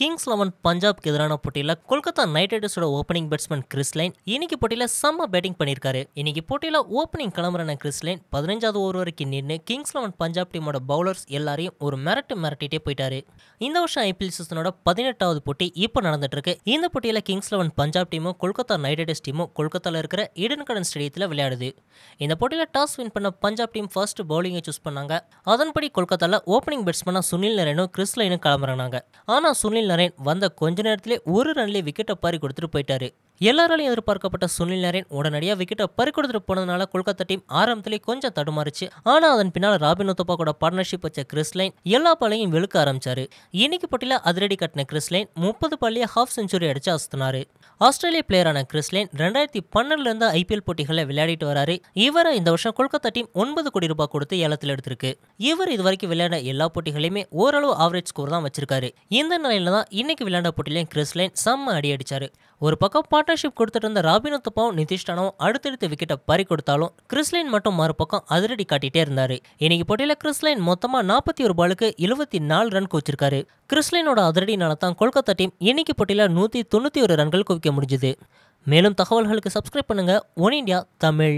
Kings eleven பஞ்சாப்க்கு எதிரான போட்டியில் கொல்கத்தா நைட் ரைடர்ஸோட ஓப்பனிங் பேட்ஸ்மேன் கிறிஸ்லைன் இன்னைக்கு போட்டியில் செம்ம பேட்டிங் பண்ணியிருக்காரு. இன்னைக்கு போட்டியில் ஓப்பனிங் கிளம்புறான கிறிஸ்லைன் பதினஞ்சாவது ஓவர் வரைக்கும் நின்று கிங்ஸ் லெவன் பஞ்சாப் டீமோட பவுலர்ஸ் எல்லாரையும் ஒரு மிரட்டு மிரட்டிட்டே போயிட்டாரு. இந்த வருஷம் ஐபிஎல் சீசனோட பதினெட்டாவது போட்டி இப்போ நடந்துட்டு இருக்கு இந்த போட்டியில் கிங்ஸ் லெவன் பஞ்சாப் டீமும் கொல்கத்தா நைட் ரைடர்ஸ் டீமும் கொல்கத்தாவில் இருக்கிற ஈடன் கார்டன் ஸ்டேடியத்தில் விளையாடுது. இந்த போட்டியில் டாஸ் வின் பண்ண பஞ்சாப் டீம் ஃபர்ஸ்ட் பவுலிங்கை சூஸ் பண்ணாங்க. அதன்படி கொல்கத்தாவில் ஓப்பனிங் பேட்ஸ்மேனாக சுனில் நரேனும் கிறிஸ்லைனும் கிளம்புறாங்க. ஆனால் சுனில் நரேன் வந்த கொஞ்ச நேரத்திலே ஒரு ரன்லேயே விக்கெட்டை பாரி கொடுத்துட்டு போயிட்டாரு. எல்லாராலையும் எதிர்பார்க்கப்பட்ட சுனில் நரேன் உடனடியாக விக்கெட்டை பறி கொடுத்துட்டு போனதுனால கொல்கத்தா டீம் ஆரம்பத்திலே கொஞ்சம் தடுமாறுச்சு. ஆனால் அதன் பின்னால் ராபின் உத்தப்பா கூட பார்ட்னர்ஷிப் வச்ச கிறிஸ்லைன் எல்லா பாலையும் வெளுக்க ஆரம்பிச்சாரு. இன்னைக்கு போட்டியில் அதிரடி கட்டின கிறிஸ் லைன் முப்பது பள்ளியை ஹாஃப் செஞ்சுரி அடிச்சு அசத்தினாரு. ஆஸ்திரேலிய பிளேயரான கிறிஸ் லைன் ரெண்டாயிரத்தி பன்னெண்டுலேருந்து ஐபிஎல் போட்டிகளை விளையாடிட்டு வராரு. இவரை இந்த வருஷம் கொல்கத்தா டீம் ஒன்பது கோடி ரூபாய் கொடுத்து ஏலத்தில் எடுத்திருக்கு. இவர் இது வரைக்கும் விளையாட எல்லா போட்டிகளையுமே ஓரளவு ஆவரேஜ் ஸ்கோர் தான் வச்சிருக்காரு. இந்த நிலையில தான் இன்னைக்கு விளையாண்ட போட்டிலையும் கிறிஸ் லைன் செம்ம அடி அடிச்சாரு. ஒரு பக்கம் பார்ட்னர்ஷிப் கொடுத்துட்டு இருந்த ராபின் உத்தப்பாவும் அடுத்தடுத்து விக்கெட்டை பறி கொடுத்தாலும் கிறிஸ்லைன் மட்டும் மறுபக்கம் அதிரடி காட்டிட்டே இருந்தாரு. இன்னைக்கு போட்டியில கிறிஸ்லைன் மொத்தமா நாற்பத்தி ஒரு பாலுக்கு எழுபத்தி நாலு ரன் குவிச்சிருக்காரு கிறிஸ்லைனோட அதிரடினால தான் கொல்கத்தா டீம் இன்னைக்கு போட்டியில நூத்தி தொண்ணூத்தி ஒரு ரன்கள் குவிக்க முடிஞ்சுது. மேலும் தகவல்களுக்கு சப்ஸ்கிரைப் பண்ணுங்க. One India Tamil.